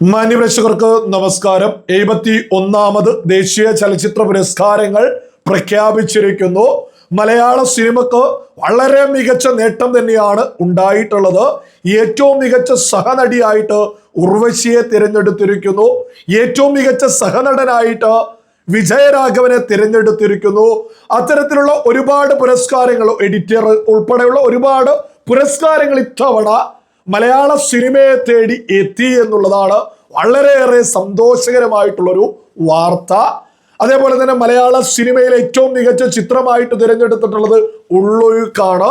മാന്യപ്രേക്ഷകർക്ക് നമസ്കാരം. എഴുപത്തി ഒന്നാമത് ദേശീയ ചലച്ചിത്ര പുരസ്കാരങ്ങൾ പ്രഖ്യാപിച്ചിരിക്കുന്നു. മലയാള സിനിമക്ക് വളരെ മികച്ച നേട്ടം തന്നെയാണ് ഉണ്ടായിട്ടുള്ളത്. ഏറ്റവും മികച്ച സഹനടിയായിട്ട് ഉർവശിയെ തിരഞ്ഞെടുത്തിരിക്കുന്നു. ഏറ്റവും മികച്ച സഹനടനായിട്ട് വിജയരാഘവനെ തിരഞ്ഞെടുത്തിരിക്കുന്നു. അത്തരത്തിലുള്ള ഒരുപാട് പുരസ്കാരങ്ങൾ എഡിറ്റർ ഉൾപ്പെടെയുള്ള ഒരുപാട് പുരസ്കാരങ്ങൾ ഇത്തവണ മലയാള സിനിമയെ തേടി എത്തി എന്നുള്ളതാണ് വളരെയേറെ സന്തോഷകരമായിട്ടുള്ളൊരു വാർത്ത. അതേപോലെ തന്നെ മലയാള സിനിമയിൽ ഏറ്റവും മികച്ച ചിത്രമായിട്ട് തിരഞ്ഞെടുത്തിട്ടുള്ളത് ഉള്ളൊഴുക്കാണ്.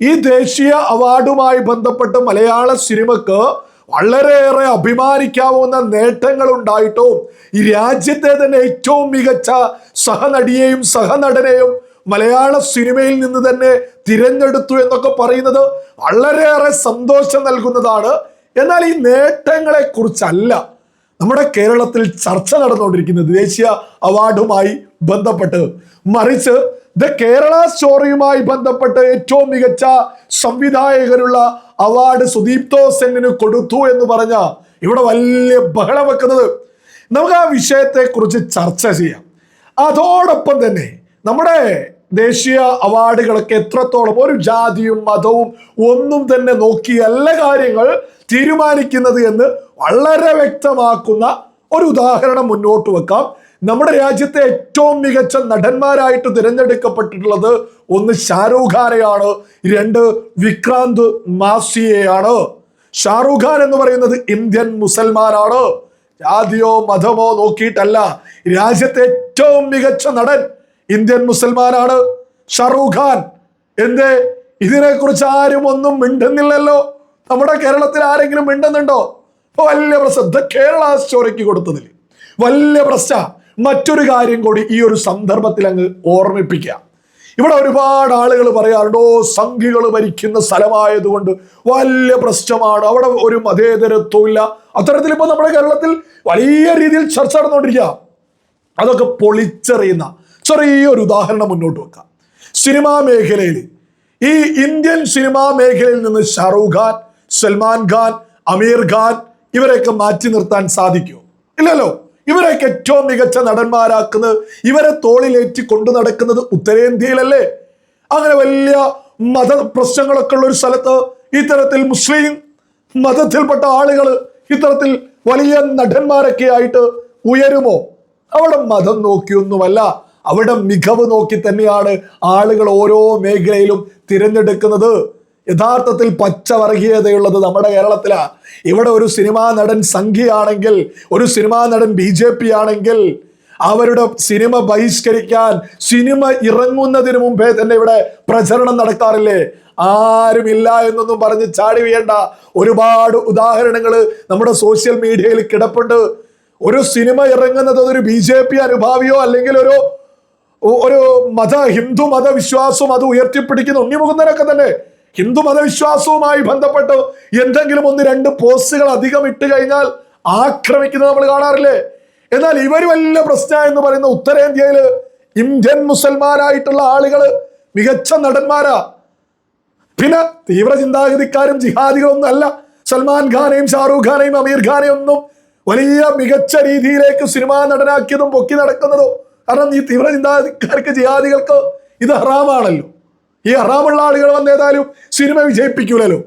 ഈ ദേശീയ അവാർഡുമായി ബന്ധപ്പെട്ട് മലയാള സിനിമക്ക് വളരെയേറെ അഭിമാനിക്കാവുന്ന നേട്ടങ്ങൾ ഉണ്ടായിട്ടും ഈ രാജ്യത്തെ തന്നെ ഏറ്റവും മികച്ച സഹനടിയെയും സഹനടനെയും മലയാള സിനിമയിൽ നിന്ന് തന്നെ തിരഞ്ഞെടുത്തു എന്നൊക്കെ പറയുന്നത് വളരെയേറെ സന്തോഷം നൽകുന്നതാണ്. എന്നാൽ ഈ നേട്ടങ്ങളെ കുറിച്ചല്ല നമ്മുടെ കേരളത്തിൽ ചർച്ച നടന്നുകൊണ്ടിരിക്കുന്നത്. ദേശീയ അവാർഡുമായി ബന്ധപ്പെട്ട്. മറിച്ച് ദ കേരള സ്റ്റോറിയുമായി ബന്ധപ്പെട്ട് ഏറ്റവും മികച്ച സംവിധായകനുള്ള അവാർഡ് സുദീപ്തോ സെന്നിന് കൊടുത്തു എന്ന് പറഞ്ഞ ഇവിടെ വലിയ ബഹളം വെക്കുന്നത്. നമുക്ക് ആ വിഷയത്തെ കുറിച്ച് ചർച്ച ചെയ്യാം. അതോടൊപ്പം തന്നെ നമ്മുടെ ദേശീയ അവാർഡുകളൊക്കെ എത്രത്തോളം ഒരു ജാതിയും മതവും ഒന്നും തന്നെ നോക്കിയല്ല കാര്യങ്ങൾ തീരുമാനിക്കുന്നത് എന്ന് വളരെ വ്യക്തമാക്കുന്ന ഒരു ഉദാഹരണം മുന്നോട്ട് വെക്കാം. നമ്മുടെ രാജ്യത്തെ ഏറ്റവും മികച്ച നടന്മാരായിട്ട് തിരഞ്ഞെടുക്കപ്പെട്ടിട്ടുള്ളത് ഒന്ന് ഷാരൂഖ് ഖാനെയാണ് രണ്ട് വിക്രാന്ത് മാസിയെയാണ്. ഷാറൂഖ് ഖാൻ എന്ന് പറയുന്നത് ഇന്ത്യൻ മുസൽമാനാണ്. ജാതിയോ മതമോ നോക്കിയിട്ടല്ല. രാജ്യത്തെ ഏറ്റവും മികച്ച നടൻ ഇന്ത്യൻ മുസൽമാനാണ് ഷാറൂഖ് ഖാൻ. എന്തേ? ഇതിനെക്കുറിച്ച് ആരും ഒന്നും മിണ്ടുന്നില്ലല്ലോ. നമ്മുടെ കേരളത്തിൽ ആരെങ്കിലും മിണ്ടുന്നുണ്ടോ? വലിയ പ്രശ്നം. കേരള സ്റ്റോറിക്ക് കൊടുത്തതിൽ വലിയ പ്രശ്ന. മറ്റൊരു കാര്യം കൂടി ഈ ഒരു സന്ദർഭത്തിൽ അങ്ങ് ഓർമ്മിപ്പിക്കാം ഇവിടെ ഒരുപാട് ആളുകൾ പറയാറുണ്ട് ഓ സംഘികൾ ഭരിക്കുന്ന സ്ഥലമായതുകൊണ്ട് വലിയ പ്രശ്നമാണ്. അവിടെ ഒരു മതേതരത്വം ഇല്ല. അത്തരത്തിൽ ഇപ്പൊ നമ്മുടെ കേരളത്തിൽ വലിയ രീതിയിൽ ചർച്ച നടന്നുകൊണ്ടിരിക്കുക. അതൊക്കെ പൊളിച്ചെറിയുന്ന ചെറിയൊരു ഉദാഹരണം മുന്നോട്ട് വെക്കാം. സിനിമാ മേഖലയിൽ ഈ ഇന്ത്യൻ സിനിമാ മേഖലയിൽ നിന്ന് ഷാറൂഖ് ഖാൻ സൽമാൻ ഖാൻ അമീർ ഖാൻ ഇവരെയൊക്കെ മാറ്റി നിർത്താൻ സാധിക്കുമോ? ഇല്ലല്ലോ. ഇവരെയൊക്കെ ഏറ്റവും മികച്ച നടന്മാരാക്കുന്നത് ഇവരെ തോളിലേറ്റി കൊണ്ടു നടക്കുന്നത് ഉത്തരേന്ത്യയിലല്ലേ? അങ്ങനെ വലിയ മത പ്രശ്നങ്ങളൊക്കെ ഉള്ള ഒരു സ്ഥലത്ത് ഇത്തരത്തിൽ മുസ്ലിം മതത്തിൽപ്പെട്ട ആളുകൾ ഇത്തരത്തിൽ വലിയ നടന്മാരൊക്കെ ആയിട്ട് ഉയരുമോ? അവിടെ മതം നോക്കിയൊന്നുമല്ല. അവിടെ മികവ് നോക്കി തന്നെയാണ് ആളുകൾ ഓരോ മേഖലയിലും തിരഞ്ഞെടുക്കുന്നത്. യഥാർത്ഥത്തിൽ പച്ചവർഗീയതയുള്ളത് നമ്മുടെ കേരളത്തിലാണ് ഇവിടെ ഒരു സിനിമാ നടൻ സംഘിയാണെങ്കിൽ ഒരു സിനിമാ നടൻ ബി ജെ പി ആണെങ്കിൽ അവരുടെ സിനിമ ബഹിഷ്കരിക്കാൻ സിനിമ ഇറങ്ങുന്നതിന് മുമ്പേ തന്നെ ഇവിടെ പ്രചരണം നടക്കാറില്ലേ ആരുമില്ല എന്നൊന്നും പറഞ്ഞ് ചാടി വീഴണ്ട. ഒരുപാട് ഉദാഹരണങ്ങൾ നമ്മുടെ സോഷ്യൽ മീഡിയയിൽ കിടപ്പുണ്ട്. ഒരു സിനിമ ഇറങ്ങുന്നത് ഒരു ബി ജെ പി അനുഭാവിയോ അല്ലെങ്കിൽ ഒരു ഒരു മത ഹിന്ദു മതവിശ്വാസവും അത് ഉയർത്തിപ്പിടിക്കുന്ന ഉണ്ണിമുകുന്ദനൊക്കെ തന്നെ ഹിന്ദു മതവിശ്വാസവുമായി ബന്ധപ്പെട്ട് എന്തെങ്കിലും ഒന്ന് രണ്ട് പോസ്റ്റുകൾ അധികം ഇട്ട് കഴിഞ്ഞാൽ ആക്രമിക്കുന്നത് നമ്മൾ കാണാറില്ലേ? എന്നാൽ ഇവർ വലിയ പ്രശ്ന എന്ന് പറയുന്ന ഉത്തരേന്ത്യയിൽ ഇന്ത്യൻ മുസൽമാരായിട്ടുള്ള ആളുകൾ മികച്ച നടന്മാരാ. പിന്നെ തീവ്ര ചിന്താഗതിക്കാരും ജിഹാദികളൊന്നും അല്ല. സൽമാൻ ഖാനെയും ഷാറൂഖ് ഖാനെയും അമീർ ഖാനെയും ഒന്നും വലിയ മികച്ച രീതിയിലേക്ക് സിനിമാ നടനാക്കിയതും പൊക്കി നടക്കുന്നതോ കാരണം ഈ തീവ്ര ചിന്താക്കാർക്ക് ജിഹാദികൾക്ക് ഇത് ഹറാമാണല്ലോ. ഈ ഹറാമുള്ള ആളുകൾ വന്ന് ഏതായാലും സിനിമ വിജയിപ്പിക്കൂലല്ലോ.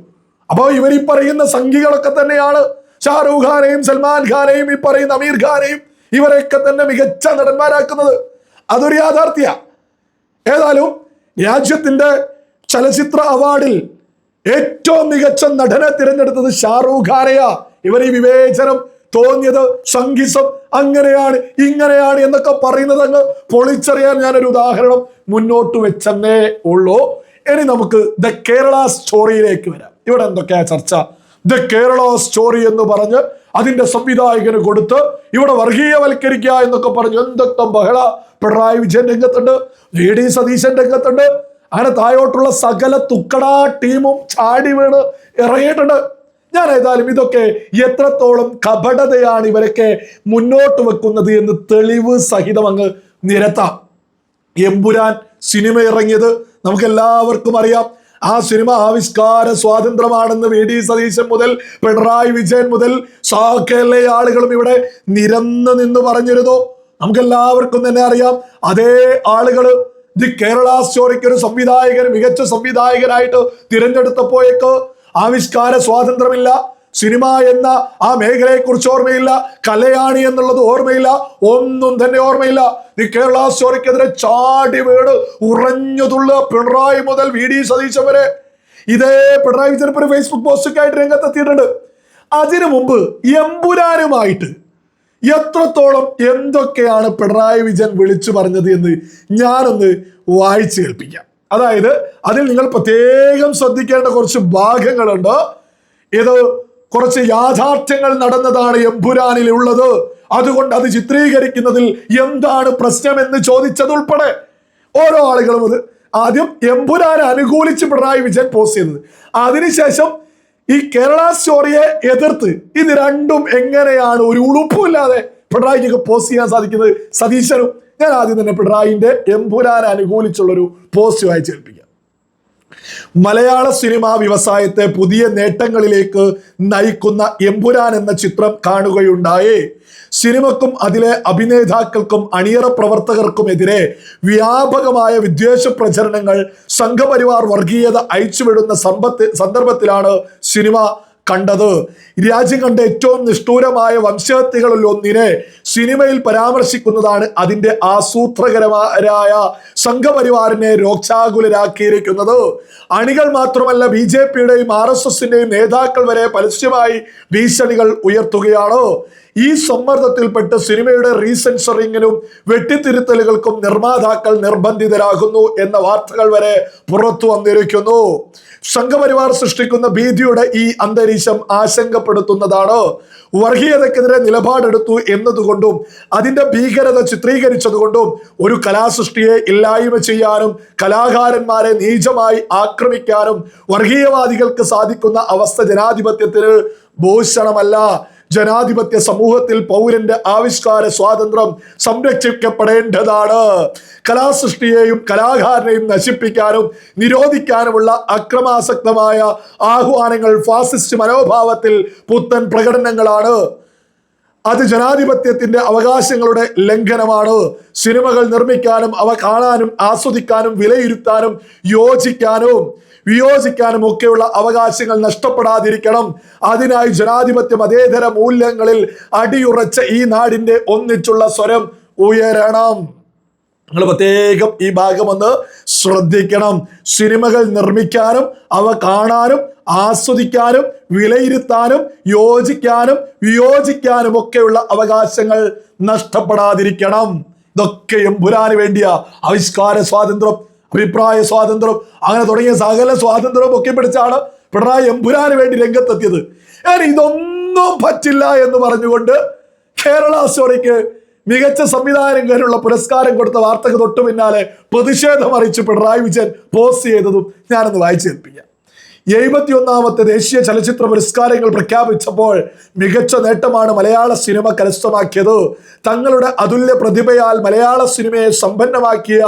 അപ്പോൾ ഇവർ ഈ പറയുന്ന സംഘികളൊക്കെ തന്നെയാണ് ഷാറൂഖ് ഖാനെയും സൽമാൻ ഖാനെയും ഈ പറയുന്ന അമീർ ഖാനെയും ഇവരെയൊക്കെ തന്നെ മികച്ച നടന്മാരാക്കുന്നത്. അതൊരു യാഥാർത്ഥ്യ. ഏതായാലും രാജ്യത്തിന്റെ ചലച്ചിത്ര അവാർഡിൽ ഏറ്റവും മികച്ച നടനെ തിരഞ്ഞെടുത്തത് ഷാറൂഖ് ഖാനെയാ. ഇവർ ഈ വിവേചനം തോന്നിയത് സംഗീസം അങ്ങനെയാണ് ഇങ്ങനെയാണ് എന്നൊക്കെ പറയുന്നത് അങ്ങ് പൊളിച്ചറിയാൻ ഞാനൊരു ഉദാഹരണം മുന്നോട്ട് വെച്ചെന്നേ ഉള്ളൂ. ഇനി നമുക്ക് ദ കേരള സ്റ്റോറിയിലേക്ക് വരാം. ഇവിടെ എന്തൊക്കെയാ ചർച്ച? ദ കേരള സ്റ്റോറി എന്ന് പറഞ്ഞ് അതിന്റെ സംവിധായകന് കൊടുത്ത് ഇവിടെ വർഗീയവൽക്കരിക്കുക എന്നൊക്കെ പറഞ്ഞ് എന്തൊക്കെ ബഹള. പിണറായി വിജയൻ രംഗത്തുണ്ട് വി ഡി സതീശൻ രംഗത്തുണ്ട്. അങ്ങനെ താഴോട്ടുള്ള സകല തുക്കടാ ടീമും ചാടി വീണ് ഇറങ്ങിയിട്ടുണ്ട്. ഞാൻ ഏതായാലും ഇതൊക്കെ എത്രത്തോളം കപടതയാണ് ഇവരൊക്കെ മുന്നോട്ട് വെക്കുന്നത് എന്ന് തെളിവ് സഹിതം അങ്ങ് നിരത്താം. എമ്പുരാൻ സിനിമ ഇറങ്ങിയത് നമുക്ക് എല്ലാവർക്കും അറിയാം. ആ സിനിമ ആവിഷ്കാര സ്വാതന്ത്ര്യമാണെന്ന് വി ഡി സതീശൻ മുതൽ പിണറായി വിജയൻ മുതൽ സകല ആളുകളും ഇവിടെ നിരന്ന് നിന്ന് പറഞ്ഞിരുന്നു. നമുക്കെല്ലാവർക്കും തന്നെ അറിയാം. അതേ ആളുകൾ ദി കേരള സ്റ്റോറിക്ക് ഒരു സംവിധായകൻ മികച്ച സംവിധായകനായിട്ട് തിരഞ്ഞെടുത്തപ്പോഴേക്ക് ആവിഷ്കാര സ്വാതന്ത്ര്യമില്ല. സിനിമ എന്ന ആ മേഖലയെ കുറിച്ച് ഓർമ്മയില്ല. കലയാണ് എന്നുള്ളത് ഓർമ്മയില്ല. ഒന്നും തന്നെ ഓർമ്മയില്ല. ദി കേരള സ്റ്റോറിക്കെതിരെ ചാടി വീട് ഉറഞ്ഞതുള്ള പിണറായി മുതൽ വി ഡി സതീശൻ വരെ. ഇതേ പിണറായി വിജയൻ ഒരു ഫേസ്ബുക്ക് പോസ്റ്റൊക്കെ ആയിട്ട് രംഗത്തെത്തിയിട്ടുണ്ട്. അതിനു മുമ്പ് എമ്പുരാനുമായിട്ട് എത്രത്തോളം എന്തൊക്കെയാണ് പിണറായി വിജയൻ വിളിച്ചു പറഞ്ഞത് എന്ന് ഞാനൊന്ന് വായിച്ചു കേൾപ്പിക്കാം. അതായത് അതിൽ നിങ്ങൾ പ്രത്യേകം ശ്രദ്ധിക്കേണ്ട കുറച്ച് ഭാഗങ്ങളുണ്ട്. ഇത് കുറച്ച് യാഥാർത്ഥ്യങ്ങൾ നടന്നതാണ് എംപുരാനിൽ ഉള്ളത്. അതുകൊണ്ട് അത് ചിത്രീകരിക്കുന്നതിൽ എന്താണ് പ്രശ്നമെന്ന് ചോദിച്ചതുൾപ്പെടെ ഓരോ ആളുകളും അത് ആദ്യം എംപുരാൻ അനുകൂലിച്ച് പിണറായി വിജയൻ പോസ്റ്റ് ചെയ്തത്. അതിനുശേഷം ഈ കേരള സ്റ്റോറിയെ എതിർത്ത് ഇത് രണ്ടും എങ്ങനെയാണ് ഒരു ഉളുപ്പുമില്ലാതെ പിണറായിക്കൊക്കെ പോസ്റ്റ് ചെയ്യാൻ സാധിക്കുന്നത് സതീശനും ഞാൻ ആദ്യം തന്നെ പിണറായിന്റെ എംപുരാൻ അനുകൂലിച്ചുള്ള ഒരു പോസ്റ്റ് വായിച്ച് കേൾപ്പിക്കാം. മലയാള സിനിമാ വ്യവസായത്തെ പുതിയ നേട്ടങ്ങളിലേക്ക് നയിക്കുന്ന എമ്പുരാൻ എന്ന ചിത്രം കാണുകയുണ്ടായേ. സിനിമക്കും അതിലെ അഭിനേതാക്കൾക്കും അണിയറ പ്രവർത്തകർക്കുമെതിരെ വ്യാപകമായ വിദ്വേഷ പ്രചരണങ്ങൾ സംഘപരിവാർ വർഗീയത അയച്ചുവിടുന്ന സമ്പത്ത് സന്ദർഭത്തിലാണ് സിനിമ കണ്ടത്. രാജ്യം കണ്ട ഏറ്റവും നിഷ്ഠൂരമായ വംശഹത്യകളിൽ ഒന്നിനെ സിനിമയിൽ പരാമർശിക്കുന്നതാണ് അതിന്റെ ആസൂത്രകരമായ സംഘപരിവാറിനെ രോക്ഷാകുലരാക്കിയിരിക്കുന്നത്. അണികൾ മാത്രമല്ല ബി ജെ പിയുടെയും ആർ എസ് എസിന്റെയും നേതാക്കൾ വരെ പരസ്യമായി ഭീഷണികൾ ഉയർത്തുകയാണ്. ഈ സമ്മർദ്ദത്തിൽപ്പെട്ട് സിനിമയുടെ റീസെൻസറിങ്ങിനും വെട്ടിത്തിരുത്തലുകൾക്കും നിർമ്മാതാക്കൾ നിർബന്ധിതരാകുന്നു എന്ന വാർത്തകൾ വരെ പുറത്തു വന്നിരിക്കുന്നു. സംഘപരിവാർ സൃഷ്ടിക്കുന്ന ഭീതിയുടെ ഈ അന്തരീക്ഷം ആശങ്കപ്പെടുത്തുന്നതാണ്. വർഗീയതക്കെതിരെ നിലപാടെടുത്തു എന്നതുകൊണ്ടും അതിന്റെ ഭീകരത ചിത്രീകരിച്ചതുകൊണ്ടും ഒരു കലാസൃഷ്ടിയെ ഇല്ലായ്മ ചെയ്യാനും കലാകാരന്മാരെ നീചമായി ആക്രമിക്കാനും വർഗീയവാദികൾക്ക് സാധിക്കുന്ന അവസ്ഥ ജനാധിപത്യത്തിന് ഭൂഷണമല്ല. ജനാധിപത്യ സമൂഹത്തിൽ പൗരന്റെ ആവിഷ്കാര സ്വാതന്ത്ര്യം സംരക്ഷിക്കപ്പെടേണ്ടതാണ്. കലാസൃഷ്ടിയെയും കലാകാരനെയും നശിപ്പിക്കാനും നിരോധിക്കാനുമുള്ള അക്രമാസക്തമായ ആഹ്വാനങ്ങൾ ഫാസിസ്റ്റ് മനോഭാവത്തിൽ പുത്തൻ പ്രകടനങ്ങളാണ്. അത് ജനാധിപത്യത്തിന്റെ അവകാശങ്ങളുടെ ലംഘനമാണ്. സിനിമകൾ നിർമ്മിക്കാനും അവ കാണാനും ആസ്വദിക്കാനും വിലയിരുത്താനും യോജിക്കാനും വിയോജിക്കാനും ഒക്കെയുള്ള അവകാശങ്ങൾ നഷ്ടപ്പെടാതിരിക്കണം. അതിനായി ജനാധിപത്യ മതേതര മൂല്യങ്ങളിൽ അടിയുറച്ച ഈ നാടിന്റെ ഒന്നിച്ചുള്ള സ്വരം ഉയരണം. നിങ്ങൾ പ്രത്യേകം ഈ ഭാഗം ഒന്ന് ശ്രദ്ധിക്കണം. സിനിമകൾ നിർമ്മിക്കാനും അവ കാണാനും ആസ്വദിക്കാനും വിലയിരുത്താനും യോജിക്കാനും വിയോജിക്കാനും ഒക്കെയുള്ള അവകാശങ്ങൾ നഷ്ടപ്പെടാതിരിക്കണം. ഇതൊക്കെയും എമ്പുരാന് വേണ്ടിയ. ആവിഷ്കാര സ്വാതന്ത്ര്യം അഭിപ്രായ സ്വാതന്ത്ര്യം അങ്ങനെ തുടങ്ങിയ സകല സ്വാതന്ത്ര്യവും ഒക്കെ പിടിച്ചാണ് പിണറായി എമ്പുരാന് വേണ്ടി രംഗത്തെത്തിയത്. ഇതൊന്നും പറ്റില്ല എന്ന് പറഞ്ഞുകൊണ്ട് കേരള സ്റ്റോറിക്ക് മികച്ച സംവിധായകനുള്ള പുരസ്കാരം കൊടുത്ത വാർത്തക്ക് തൊട്ടു പിന്നാലെ പ്രതിഷേധം അറിയിച്ച് പിണറായി വിജയൻ പോസ്റ്റ് ചെയ്തതും ഞാനൊന്ന് വായിച്ചു കേൾപ്പിക്കാം. എഴുപത്തിയൊന്നാമത്തെ ദേശീയ ചലച്ചിത്ര പുരസ്കാരങ്ങൾ പ്രഖ്യാപിച്ചപ്പോൾ മികച്ച നേട്ടമാണ് മലയാള സിനിമ കരസ്ഥമാക്കിയത്. തങ്ങളുടെ അതുല്യ പ്രതിഭയാൽ മലയാള സിനിമയെ സമ്പന്നമാക്കിയ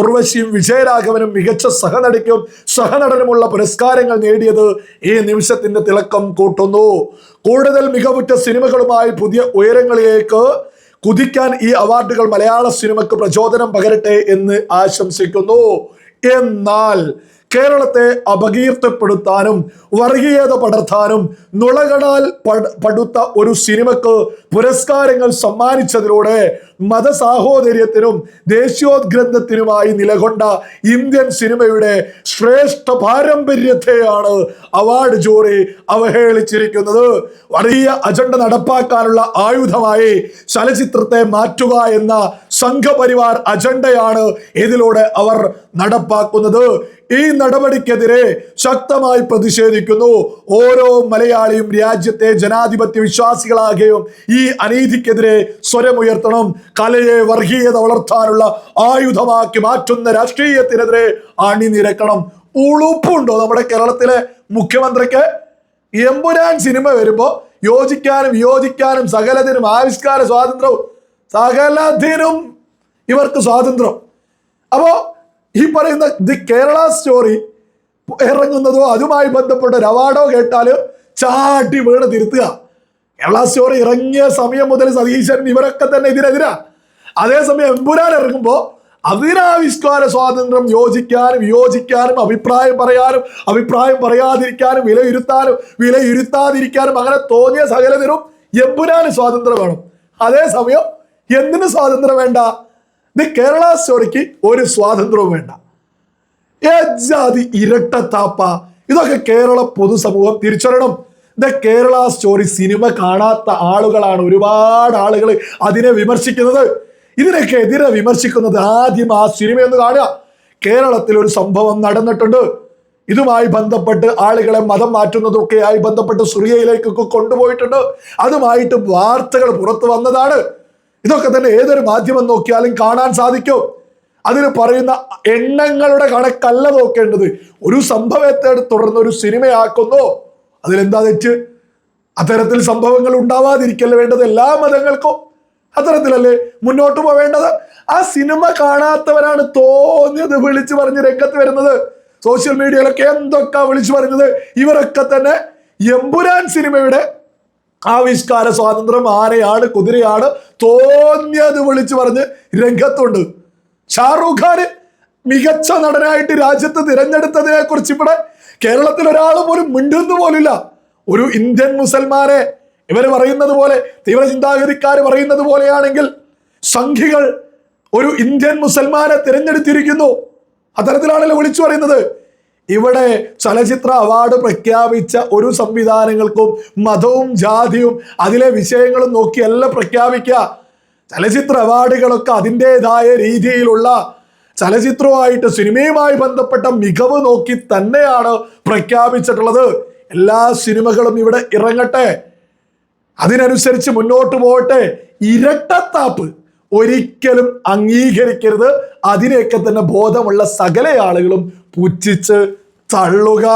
ഉർവശിയും വിജയരാഘവനും മികച്ച സഹനടിക്കും സഹനടനുമുള്ള പുരസ്കാരങ്ങൾ നേടിയത് ഈ നിമിഷത്തിന്റെ തിളക്കം കൂട്ടുന്നു. കൂടുതൽ മികവുറ്റ സിനിമകളുമായി പുതിയ ഉയരങ്ങളിലേക്ക് കുതിക്കാൻ ഈ അവാർഡുകൾ മലയാള സിനിമയ്ക്ക് പ്രചോദനം പകരട്ടെ എന്ന് ആശംസിക്കുന്നു. എന്നാൽ കേരളത്തെ അപകീർത്തിപ്പെടുത്താനും വർഗീയത പടർത്താനും നുളകടാൽ പടുത്ത ഒരു സിനിമക്ക് പുരസ്കാരങ്ങൾ സമ്മാനിച്ചതിലൂടെ മതസാഹോദര്യത്തിനും ദേശീയോദ്ഗ്രന്ഥത്തിനുമായി നിലകൊണ്ട ഇന്ത്യൻ സിനിമയുടെ ശ്രേഷ്ഠ പാരമ്പര്യത്തെയാണ് അവാർഡ് ജൂറി അവഹേളിച്ചിരിക്കുന്നത്. വലിയ അജണ്ട നടപ്പാക്കാനുള്ള ആയുധമായി ചലച്ചിത്രത്തെ മാറ്റുക എന്ന സംഘപരിവാർ അജണ്ടയാണ് ഇതിലൂടെ അവർ നടപ്പാക്കുന്നത്. ഈ നടപടിക്കെതിരെ ശക്തമായി പ്രതിഷേധിക്കുന്നു. ഓരോ മലയാളിയും രാജ്യത്തെ ജനാധിപത്യ വിശ്വാസികളാകുകയും ഈ അനീതിക്കെതിരെ സ്വരമുയർത്തണം. കലയെ വർഗീയത വളർത്താനുള്ള ആയുധമാക്കി മാറ്റുന്ന രാഷ്ട്രീയത്തിനെതിരെ അണിനിരക്കണം. ഉളുപ്പുണ്ടോ നമ്മുടെ കേരളത്തിലെ മുഖ്യമന്ത്രിക്ക്? എമ്പുരാൻ സിനിമ വരുമ്പോ യോജിക്കാനും യോജിക്കാനും സകലത്തിനും ആവിഷ്കാര സ്വാതന്ത്ര്യവും സകലത്തിനും ഇവർക്ക് സ്വാതന്ത്ര്യം. അപ്പോ ഈ പറയുന്ന ദി കേരള സ്റ്റോറി ഇറങ്ങുന്നതോ അതുമായി ബന്ധപ്പെട്ട ഒരു അവാർഡോ കേട്ടാൽ ചാട്ടി വീണ് തിരുത്തുക. കേരള സ്റ്റോറി ഇറങ്ങിയ സമയം മുതൽ സതീശൻ ഇവരൊക്കെ തന്നെ ഇതിനെതിരാ. അതേസമയം എമ്പുരാൻ ഇറങ്ങുമ്പോൾ അതിനാവിഷ്കാര സ്വാതന്ത്ര്യം യോജിക്കാനും വിയോജിക്കാനും അഭിപ്രായം പറയാനും അഭിപ്രായം പറയാതിരിക്കാനും വിലയിരുത്താനും വിലയിരുത്താതിരിക്കാനും അങ്ങനെ തോന്നിയ സകലതിനും എമ്പുരാന് സ്വാതന്ത്ര്യം വേണം. അതേസമയം എന്തിനു സ്വാതന്ത്ര്യം വേണ്ട? ഇത് കേരള സ്റ്റോറിക്ക് ഒരു സ്വാതന്ത്ര്യവും വേണ്ട. ഏജാതി ഇരട്ടത്താപ്പ? ഇതൊക്കെ കേരള പൊതുസമൂഹം തിരിച്ചറിയണം. ഇത് കേരള സ്റ്റോറി സിനിമ കാണാത്ത ആളുകളാണ് ഒരുപാട് ആളുകൾ അതിനെ വിമർശിക്കുന്നത്. ഇതിനൊക്കെ എതിരെ വിമർശിക്കുന്നത് ആദ്യം ആ സിനിമയൊന്ന് കാണുക. കേരളത്തിൽ ഒരു സംഭവം നടന്നിട്ടുണ്ട്. ഇതുമായി ബന്ധപ്പെട്ട് ആളുകളെ മതം മാറ്റുന്നതൊക്കെയായി ബന്ധപ്പെട്ട് സുറിയയിലേക്കൊക്കെ കൊണ്ടുപോയിട്ടുണ്ട്. അതുമായിട്ട് വാർത്തകൾ പുറത്തു വന്നതാണ്. ഇതൊക്കെ തന്നെ ഏതൊരു മാധ്യമം നോക്കിയാലും കാണാൻ സാധിക്കും. അതിന് പറയുന്ന എണ്ണങ്ങളുടെ കണക്കല്ല നോക്കേണ്ടത്. ഒരു സംഭവത്തെ തുടർന്ന് ഒരു സിനിമയാക്കുന്നു. അതിലെന്താ തെറ്റ്? അത്തരത്തിൽ സംഭവങ്ങൾ ഉണ്ടാവാതിരിക്കല്ലേ വേണ്ടത്? എല്ലാ മതങ്ങൾക്കും അത്തരത്തിലല്ലേ മുന്നോട്ട് പോവേണ്ടത് ആ സിനിമ കാണാത്തവരാണ് തോന്നിയത് വിളിച്ചു പറഞ്ഞ് രംഗത്ത് വരുന്നത്. സോഷ്യൽ മീഡിയയിലൊക്കെ എന്തൊക്കെ വിളിച്ചു പറഞ്ഞത്? ഇവരൊക്കെ തന്നെ എമ്പുരാൻ സിനിമയുടെ ആവിഷ്കാര സ്വാതന്ത്ര്യം ആനയാണ് കുതിരയാണ് തോന്നിയത് വിളിച്ചു പറഞ്ഞ് രംഗത്തുണ്ട്. ഷാറൂഖ് ഖാന് മികച്ച നടനായിട്ട് രാജ്യത്ത് തിരഞ്ഞെടുത്തതിനെ കുറിച്ച് ഇവിടെ കേരളത്തിൽ ഒരാൾ പോലും മിണ്ടുന്നു പോലില്ല. ഒരു ഇന്ത്യൻ മുസൽമാനെ ഇവർ പറയുന്നത് പോലെ തീവ്ര ചിന്താഗതിക്കാർ പറയുന്നത് പോലെയാണെങ്കിൽ സംഘികൾ ഒരു ഇന്ത്യൻ മുസൽമാനെ തിരഞ്ഞെടുത്തിരിക്കുന്നു. അത്തരത്തിലാണല്ലോ വിളിച്ചു പറയുന്നത്. ഇവിടെ ചലച്ചിത്ര അവാർഡ് പ്രഖ്യാപിച്ച ഒരു സംവിധാനങ്ങൾക്കും മതവും ജാതിയും അതിലെ വിഷയങ്ങളും നോക്കിയല്ല പ്രഖ്യാപിക്കുക. ചലച്ചിത്ര അവാർഡുകളൊക്കെ അതിന്റെതായ രീതിയിലുള്ള ചലച്ചിത്രവുമായിട്ട് സിനിമയുമായി ബന്ധപ്പെട്ട മികവ് നോക്കി തന്നെയാണ് പ്രഖ്യാപിച്ചിട്ടുള്ളത്. എല്ലാ സിനിമകളും ഇവിടെ ഇറങ്ങട്ടെ. അതിനനുസരിച്ച് മുന്നോട്ട് പോകട്ടെ. ഇരട്ടത്താപ്പ് ഒരിക്കലും അംഗീകരിക്കരുത്. അതിനെയൊക്കെ തന്നെ ബോധമുള്ള സകല ആളുകളും പുച്ഛിച്ച് തള്ളുക.